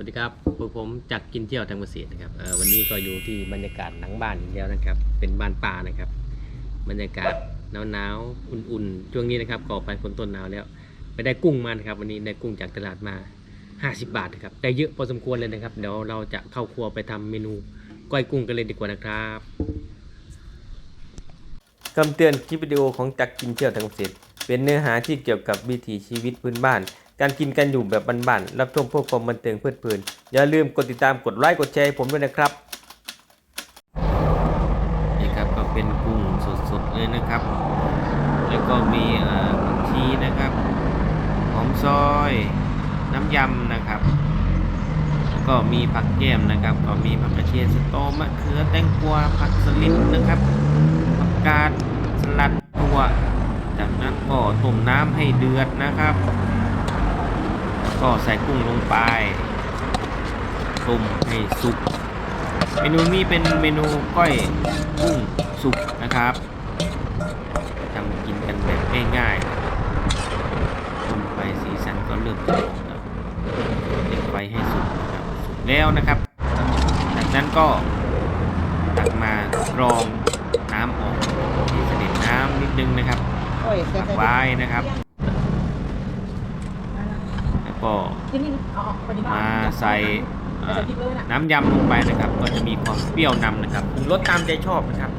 วัสดีครับพวกผมจากกินเที่ยวทางเกษตรนะครับวันนี้ก็อยู่ที่บรรยากาศหลังบ้านอีกแล้วนะครับ เป็นบ้านป่านะครับ บรรยากาศหนาวๆอุ่นๆช่วงนี้นะครับก็ไปฝนต้นหนาวแล้ว ไปได้กุ้งมานะครับ วันนี้ได้กุ้งจากตลาดมา 50 บาทนะครับได้เยอะพอสมควรเลยนะครับ เดี๋ยวเราจะเข้าครัวไปทำเมนูก้อยกุ้งกันเลยดีกว่านะครับคำเตือนคลิปวิดีโอของจักกินเที่ยวทางเกษตรเป็นเนื้อหาที่เกี่ยวกับวิถีชีวิตพื้นบ้าน การกินกันอยู่แบบบ้านๆรับชมเพื่อความบันเทิงเพลิดเพลิน อย่าลืมกดติดตามกดไลค์กดแชร์ให้ผมด้วยนะครับ นี่ครับก็เป็นกุ้งสดๆเลยนะครับ แล้วก็มีผักชีนะครับหอมซอย น้ำยำนะครับแล้วก็มีผักแก้มนะครับ ก็มีผักกระเทียมสตอมะเขือแตงกวาผักสลิดนะครับผักกาดสลัดตัวจากนั้นก็ต้มน้ำให้เดือดนะครับ ก็ใส่กุ้งลงไปต้มให้สุก เมนูนี้เป็นเมนูก้อยกุ้งสุกนะครับทำกินกันแบบง่ายๆต้มไปสีสันก็เริ่มจะออกแล้วเด็กไฟให้สุกนะครับสุกแล้วนะครับ จากนั้นก็ตักมากรองน้ำออกให้เสด็จน้ำนิดนึงนะครับโอ้ยแต่ตักแต่ไว้นะครับแล้ว ก็ที่นี่เอาออกไปดีกว่มาใส่เอ่อใส่พริกเลยนะน้ำยำลงไปนะครับ ก็จะมีความเปรี้ยวนำนะครับปรุงรสตามใจชอบนะครับ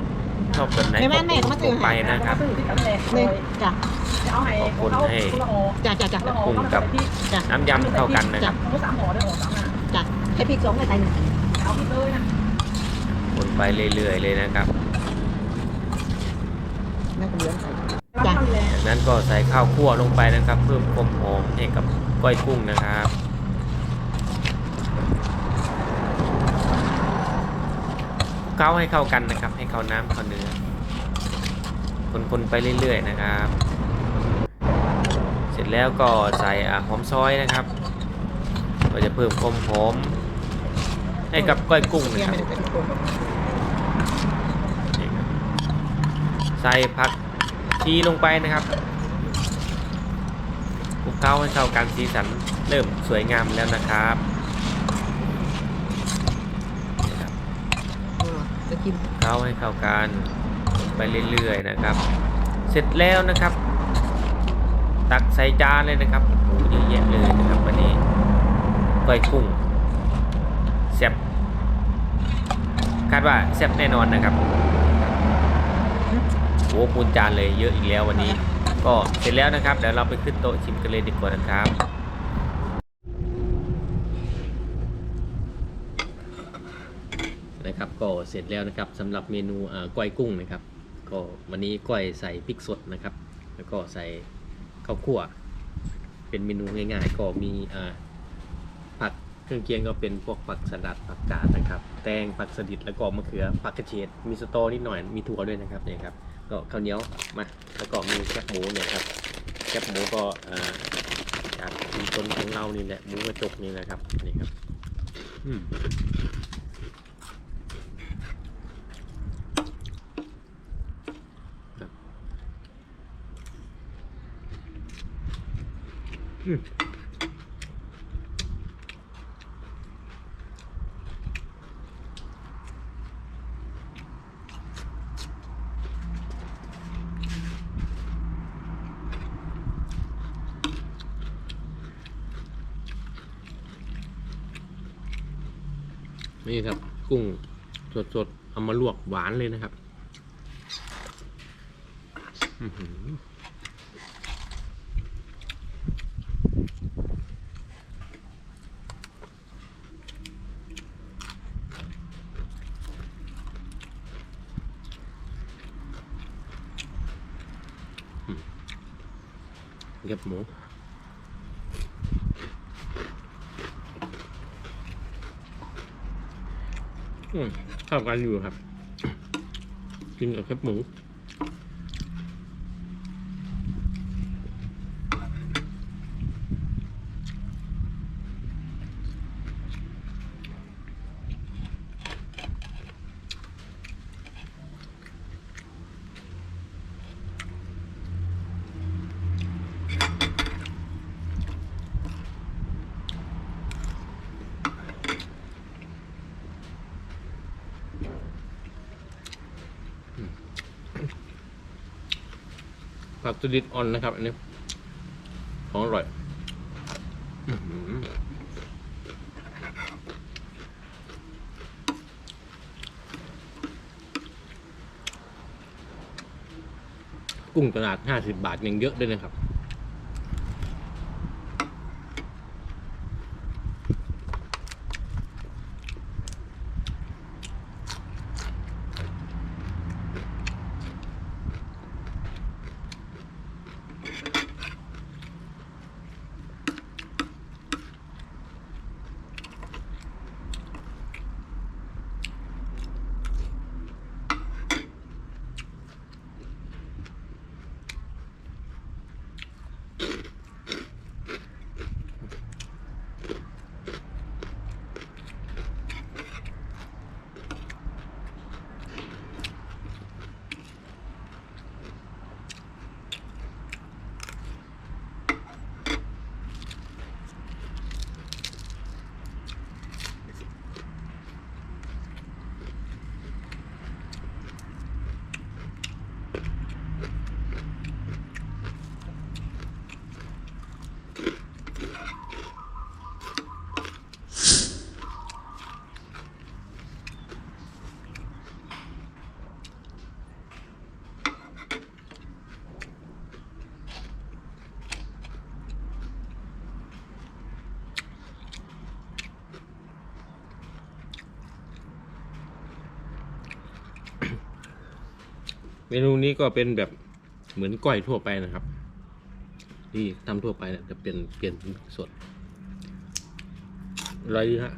ชอบแบบไหนแม่ก็แม่แม่ก็มาปซื้รุองไปให้นะครับซื้อที่กันเลยนี่จ้ะเอาให้ขอบคุณเขาให้คนละห่อจ้ะจ้ะจ้ะคนละห่อปรุงเขากับใส่พริกจ้ะน้ำยำเข้ากันนะครับเขาสามห่อได้ห่อสามอะจ้ะให้พริกสองให้ไตหนึ่งเอาพริกเลยนะคนไปเรื่อยๆเลยนะครับแม่ก็เลี้ยงใส่เอาจ้ะทำแหละจากนั้นก็ใส่ข้าวคั่วลงไปนะครับ เพิ่มความหอมให้กับ ก้อยกุ้งนะครับคลุกเคล้าให้เข้ากันนะครับ ให้เข้าน้ำเข้าเนื้อ คนๆไปเรื่อยๆนะครับ เสร็จแล้วก็ใส่อหอมซอยนะครับ ก็จะเพิ่มความหอมให้กับก้อยกุ้งนะครับใส่ผักชีลงไปนะครับ คลุกเคล้าให้เข้ากันสีสันเริ่มสวยงามแล้วนะครับนี่ครับเออจะกินคลุกเคล้าให้เข้ากันไปเรื่อยๆนะครับ เสร็จแล้วนะครับ ตักใส่จานเลยนะครับโอ้โหเยอะแยะเลยนะครับวันนี้ก้อยกุ้งแซ่บคาดว่าแซ่บแน่นอนนะครับโอ้ปูนจานเลยเยอะอีกแล้ววันนี้ ก็เสร็จแล้วนะครับเดี๋ยวเราไปขึ้นโต๊ะชิมกันเลยดีกว่านะครับ นะครับก็เสร็จแล้วนะครับสำหรับเมนูก้อยกุ้งนะครับ ก็วันนี้ก้อยใส่พริกสดนะครับ แล้วก็ใส่ข้าวคั่ว เป็นเมนูง่ายๆ ก็มีผักเครื่องเคียงก็เป็นพวกผักสลัดผักกาดนะครับ แตงผักสลิดแล้วก็มะเขือผักกระเฉดมีสตอนิดหน่อยมีถั่วด้วยนะครับเนี่ยครับก็ข้าวเหนียวมา แล้วก็มีแคบหมูเนี่ยครับแคบหมูก็เอ่อจากชุมชนของเรานี่แหละหมูกระจกนี่แหละครับนี่ครับอืมครับอืมนี่ครับ กุ้งสดๆ เอามาลวกหวานเลยนะครับเก็บหมู อืมเข้ากันอยู่ครับ กินกับแคบหมู ผักสลิดออนนะครับ อันนี้ของอร่อยกุ้งตลาดห้าสิบบาทยังเยอะด้วยนะครับ เมนูนี้ก็เป็นแบบเหมือนก้อยทั่วไปนะครับ ที่ทำทั่วไปเนี่ยจะเป็นเปลี่ยนสดอร่อยดีฮะ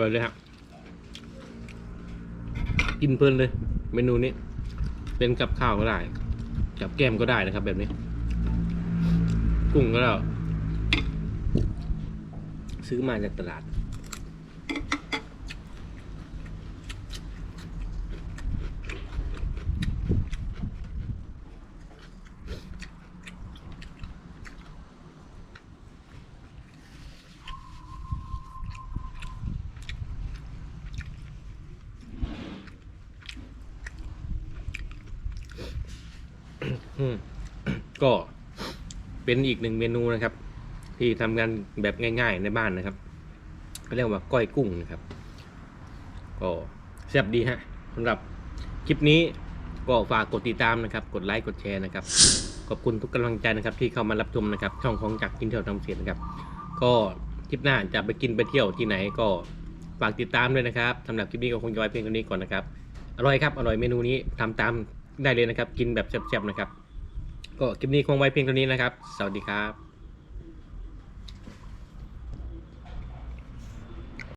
ร่อยเลยครับกินเพลินเลย เมนูนี้ เป็นกับข้าวก็ได้ กับแก้มก็ได้นะครับ แบบนี้ กุ้งก็แล้วซื้อมาจากตลาด อืมก็เป็นอีกหนึ่งเมนูนะครับ ที่ทำงานแบบง่าย ๆ ในบ้านนะครับก็เรียกว่าก้อยกุ้งนะครับ ก็แซ่บดีฮะสำหรับคลิปนี้ก็ฝากกดติดตามนะครับ กดไลค์กดแชร์นะครับ ขอบคุณทุกกำลังใจนะครับ ที่เข้ามารับชมนะครับ ช่องของจักรกินเที่ยวทำเสียนะครับ ก็คลิปหน้าจะไปกินไปเที่ยวที่ไหนก็ฝากติดตามด้วยนะครับสำหรับคลิปนี้ก็คงจะไว้เพียงเท่านี้ก่อนนะครับ อร่อยครับ อร่อยเมนูนี้ทำตามได้เลยนะครับ กินแบบแซ่บๆนะครับ ก็คลิปนี้คงไว้เพียงเท่านี้นะครับ สวัสดีครับ